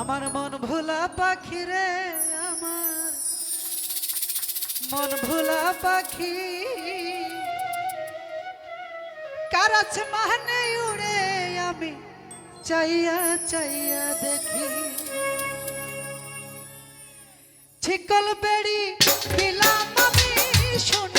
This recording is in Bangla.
আমার মন ভোলা পাখি রে আমার। মন ভোলা পাখি। কারাচ মাহনে উড়ে আমি? চাইয়া চাইয়া দেখি। ঠিকল বেড়ি দিলাম আমি শুনে